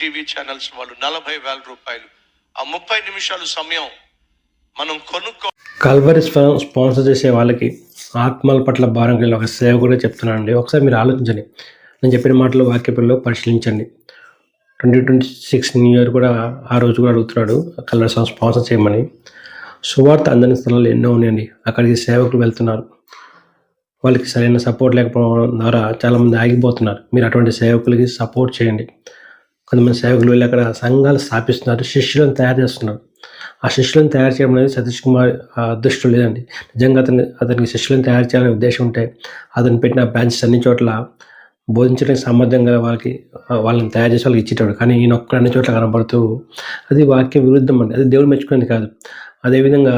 TV channels వాళ్ళు నలభై వేల రూపాయలు. ఆ ముప్పై నిమిషాలు సమయం మనం కొనుక్కో కల్వరి స్వ- స్పాన్సర్ చేసే వాళ్ళకి ఆత్మల పట్ల భారం కలిగిన ఒక సేవ కూడా చెప్తున్నానండి. ఒకసారి మీరు ఆలోచించండి. నేను చెప్పిన మాటలు వాక్యపల్లో పరిశీలించండి. Twenty twenty six new year కూడా ఆ రోజు కూడా అడుగుతున్నాడు కల్వరి స్వ- స్పాన్సర్ చేయమని. సువార్త అందని స్థలాలు ఎన్నో ఉన్నాయండి. అక్కడికి సేవకులు వెళ్తున్నారు. వాళ్ళకి సరైన సపోర్ట్ లేకపోవడం ద్వారా చాలామంది ఆగిపోతున్నారు. మీరు అటువంటి సేవకులకి సపోర్ట్ చేయండి. కొంతమంది సేవకులు వెళ్ళి అక్కడ సంఘాలు స్థాపిస్తున్నారు శిష్యులను తయారు చేస్తున్నారు. ఆ శిష్యులను తయారు చేయడం అనేది సతీష్ కుమార్ అదృష్టం లేదండి. నిజంగా అతని అతనికి శిష్యులను తయారు చేయాలనే ఉద్దేశం ఉంటే అతను పెట్టిన బ్రాంచెస్ అన్ని చోట్ల బోధించడానికి సామర్థ్యం గల వాళ్ళకి వాళ్ళని తయారు చేసి వాళ్ళకి ఇచ్చేటాడు. కానీ ఈయన ఒక్కడ అన్ని చోట్ల కనబడుతూ అది వాక్య విరుద్ధం అండి. అది దేవుడు మెచ్చుకునేది కాదు. అదేవిధంగా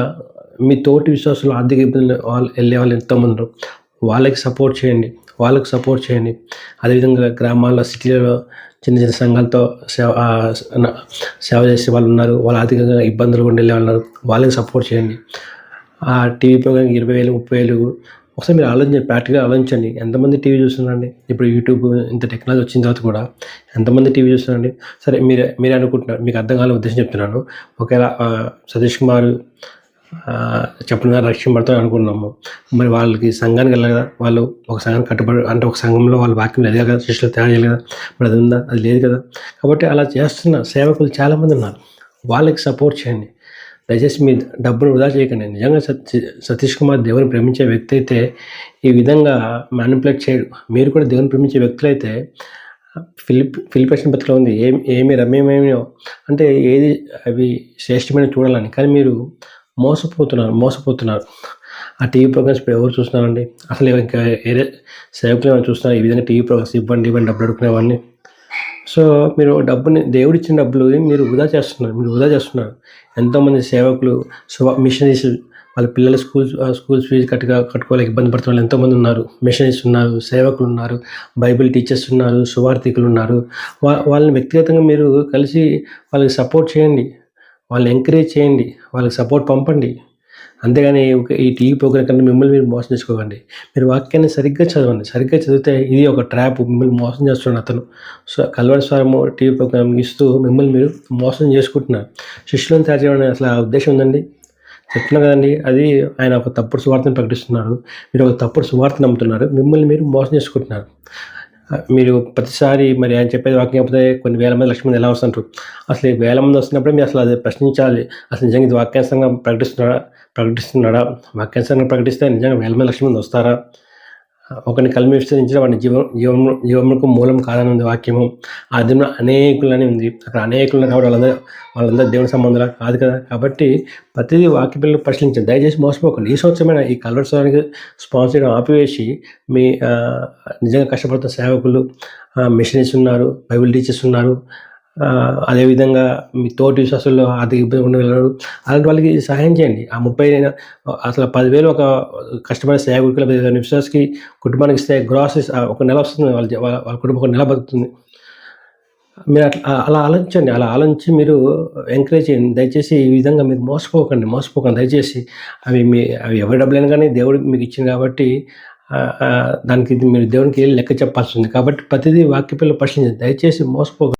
మీ తోటి విశ్వాసులు ఆర్థిక ఇబ్బందులు వాళ్ళు వెళ్ళే వాళ్ళు ఎంతోమంది వాళ్ళకి సపోర్ట్ చేయండి. వాళ్ళకు సపోర్ట్ చేయండి. అదేవిధంగా గ్రామాల్లో సిటీలలో చిన్న చిన్న సంఘాలతో సేవ సేవ చేసే వాళ్ళు ఉన్నారు. వాళ్ళు ఆర్థికంగా ఇబ్బందులు ఉండే ఉన్నారు. వాళ్ళకి సపోర్ట్ చేయండి. ఆ టీవీ ప్రోగ్రామ్ ఇరవై వేలు ముప్పై వేలు ఒకసారి మీరు ఆలోచించండి ప్రాక్టికల్గా ఆలోచించండి. ఎంతమంది టీవీ చూస్తున్నారండి? ఇప్పుడు యూట్యూబ్ ఇంత టెక్నాలజీ వచ్చిన తర్వాత కూడా ఎంతమంది టీవీ చూస్తున్నారండి? సరే మీరు మీరే అనుకుంటున్నారు. మీకు అర్థం కాలని ఉద్దేశం చెప్తున్నాను. ఒకవేళ సతీష్ కుమార్ చెప్పిన రక్షింపడతాం అనుకున్నాము. మరి వాళ్ళకి సంఘానికి వెళ్ళాలి కదా వాళ్ళు ఒక సంఘానికి కట్టుబడి అంటే ఒక సంఘంలో వాళ్ళ వాక్యం లేదు కదా శిష్యులు తయారు చేయాలి కదా మరి అది ఉందా అది లేదు కదా. కాబట్టి అలా చేస్తున్న సేవకులు చాలామంది ఉన్నారు. వాళ్ళకి సపోర్ట్ చేయండి. దయచేసి మీ డబ్బును వృధా చేయకండి. నిజంగా సతీ సతీష్ కుమార్ దేవుని ప్రేమించే వ్యక్తి అయితే ఈ విధంగా మ్యానిపులేట్ చేయడు మీరు కూడా దేవుని ప్రేమించే వ్యక్తులు అయితే ఫిలిప్ ఫిలిపేషన్ పత్రికలో ఉంది ఏమి ఏమి రమ్యమేమో అంటే ఏది అవి శ్రేష్టమైన చూడాలని. కానీ మీరు మోసపోతున్నారు మోసపోతున్నారు. ఆ టీవీ ప్రోగ్రామ్స్ ఇప్పుడు ఎవరు చూస్తున్నారండి? అసలు ఇంకా ఏరే సేవకులు ఏమైనా చూస్తున్నారు? ఈ విధంగా టీవీ ప్రోగ్రామ్స్ ఇవ్వండి ఇవ్వండి డబ్బులు అడుగుకునేవాడిని సో మీరు డబ్బుని దేవుడు ఇచ్చిన డబ్బులు మీరు వృధా చేస్తున్నారు మీరు వృధా చేస్తున్నారు. ఎంతోమంది సేవకులు సో మిషనరీస్ వాళ్ళ పిల్లల స్కూల్ స్కూల్స్ ఫీజు కట్టుగా కట్టుకోలేక ఇబ్బంది పడుతున్న వాళ్ళు ఎంతోమంది ఉన్నారు. మిషనరీస్ ఉన్నారు సేవకులు ఉన్నారు బైబిల్ టీచర్స్ ఉన్నారు సువార్థికులు ఉన్నారు. వా వాళ్ళని వ్యక్తిగతంగా మీరు కలిసి వాళ్ళకి సపోర్ట్ చేయండి. వాళ్ళని ఎంకరేజ్ చేయండి వాళ్ళకి సపోర్ట్ పంపండి. అంతేగాని ఒక- ఈ టీవీ ప్రోగ్రామ్ కంటే మిమ్మల్ని మీరు మోసం చేసుకోకండి. మీరు వాక్యాన్ని సరిగ్గా చదవండి. సరిగ్గా చదివితే ఇది ఒక ట్రాప్ మిమ్మల్ని మోసం చేస్తున్నాడు అతను. సో కల్వరి స్వరము టీవీ ప్రోగ్రామ్ ఇస్తూ మిమ్మల్ని మీరు మోసం చేసుకుంటున్నారు. శిష్యులను తయారు చేయడం అసలు ఆ ఉద్దేశం ఉందండి? చెప్తున్నా కదండి అది ఆయన ఒక తప్పుడు సువార్తను ప్రకటిస్తున్నాడు. మీరు ఒక తప్పుడు సువార్త నమ్ముతున్నారు. మిమ్మల్ని మీరు మోసం చేసుకుంటున్నారు. మీరు ప్రతిసారి మరి ఆయన చెప్పేది వాక్యం చెప్పితే కొన్ని వేల మంది లక్ష మంది ఎలా వస్తుంటారు అసలు ఈ వేల మంది వస్తున్నప్పుడు మీరు అసలు అది ప్రశ్నించాలి. అసలు నిజంగా ఇది వాక్యాంశంగా ప్రకటిస్తున్నాడా? ప్రకటిస్తున్నాడా? వాక్యాంశంగా ప్రకటిస్తే నిజంగా వేల మంది లక్ష మంది వస్తారా? ఒకరిని కలిమి విస్తరించిన జీవం జీవం జీవములకు మూలం కాదని ఉంది వాక్యము. ఆ దిన అనేకులని ఉంది. అక్కడ అనేకులు కాబట్టి వాళ్ళందరూ వాళ్ళందరూ దేవుని సంబంధాలు కాదు కదా. కాబట్టి ప్రతిదీ వాక్య పిల్లలు పరిశీలించండి. దయచేసి మోసపోకండి. ఈ సంవత్సరమైన ఈ కల్వర్సానికి స్పాన్సర్ చేయడం ఆపివేసి మీ నిజంగా కష్టపడుతున్న సేవకులు మిషనరీస్ ఉన్నారు బైబిల్ టీచర్స్ ఉన్నారు అదేవిధంగా మీ తోటి విశ్వాసంలో ఆర్థిక ఇబ్బంది ఉండగలరు అలాంటి వాళ్ళకి సహాయం చేయండి. ఆ ముప్పై అసలు పదివేలు ఒక కష్టపడే సేవకుల లేదా విశ్వాసకి కుటుంబానికి ఇస్తే గ్రాసరీస్ ఒక నెల వస్తుంది వాళ్ళ వాళ్ళ కుటుంబం ఒక నెల బతుకుతుంది. మీరు అట్లా అలా ఆలోచించండి. అలా ఆలోచించి మీరు ఎంకరేజ్ చేయండి. దయచేసి ఈ విధంగా మీరు మోసపోకండి. మోసపోకండి. దయచేసి అవి మీ అవి ఎవరి డబ్బులైనా కానీ దేవుడు మీకు ఇచ్చింది కాబట్టి దానికి మీరు దేవునికి లెక్క చెప్పాల్సి ఉంది కాబట్టి ప్రతిదీ వాక్యపిల్ల పరిశీలించండి. దయచేసి మోసపోకండి